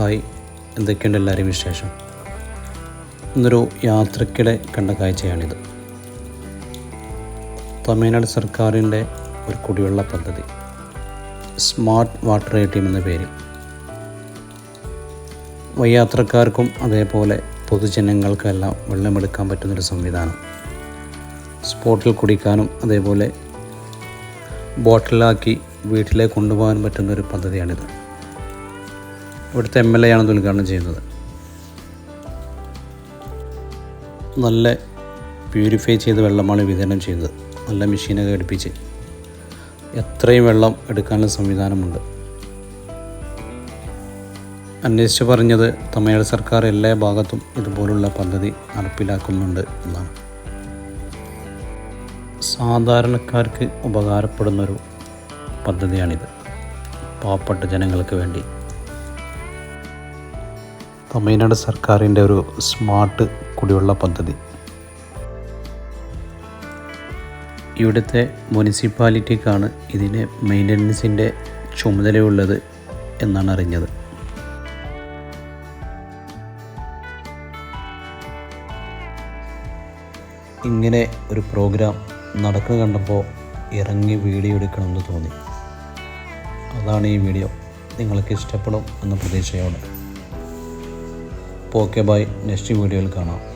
Hi എന്തൊക്കെയുണ്ട് എല്ലാവരും വിശേഷം? ഇന്നൊരു യാത്രക്കിടെ കണ്ട കാഴ്ചയാണിത്. തമിഴ്നാട് സർക്കാരിന്റെ ഒരു കുടിവെള്ള പദ്ധതി. Smart water A T M എന്ന പേരിൽ. വയ്യാത്രക്കാർക്കും അതേപോലെ പൊതുജനങ്ങൾക്കെല്ലാം വെള്ളമെടുക്കാൻ പറ്റുന്നൊരു സംവിധാനം. സ്പോട്ടിൽ കുടിക്കാനും അതേപോലെ ബോട്ടിലാക്കി വീട്ടിലേക്ക് കൊണ്ടുപോകാൻ പറ്റുന്നൊരു പദ്ധതിയാണിത്. ഇവിടുത്തെ എം എൽ എ ആണ് ഉദ്ഘാടനം ചെയ്യുന്നത്. നല്ല പ്യൂരിഫൈ ചെയ്ത വെള്ളമാണ് വിതരണം ചെയ്യുന്നത്. നല്ല മെഷീനൊക്കെ ഘടിപ്പിച്ച് എത്രയും വെള്ളം എടുക്കാനുള്ള സംവിധാനമുണ്ട്. അന്വേഷിച്ച് പറഞ്ഞത് തമിഴ്നാട് സർക്കാർ എല്ലാ ഭാഗത്തും ഇതുപോലുള്ള പദ്ധതി നടപ്പിലാക്കുന്നുണ്ട് എന്നാണ്. സാധാരണക്കാർക്ക് ഉപകാരപ്പെടുന്നൊരു പദ്ധതിയാണിത്. പാവപ്പെട്ട ജനങ്ങൾക്ക് വേണ്ടി. തമിഴ്നാട് സർക്കാരിന്റെ ഒരു സ്മാർട്ട് കുടിവെള്ള പദ്ധതി. ഇവിടുത്തെ മുനിസിപ്പാലിറ്റിക്കാണ് ഇതിന് മെയിന്റനൻസിന്റെ ചുമതലയുള്ളത് എന്നാണ് അറിഞ്ഞത്. ഇങ്ങനെ ഒരു പ്രോഗ്രാം നടക്കുക കണ്ടപ്പോൾ ഇറങ്ങി വീഡിയോ എടുക്കണമെന്ന് തോന്നി. അതാണ് ഈ വീഡിയോ. നിങ്ങൾക്ക് ഇഷ്ടപ്പെടും എന്ന പ്രതീക്ഷയോടെ. Okay bye. നെക്സ്റ്റ് വീഡിയോയിൽ കാണാം.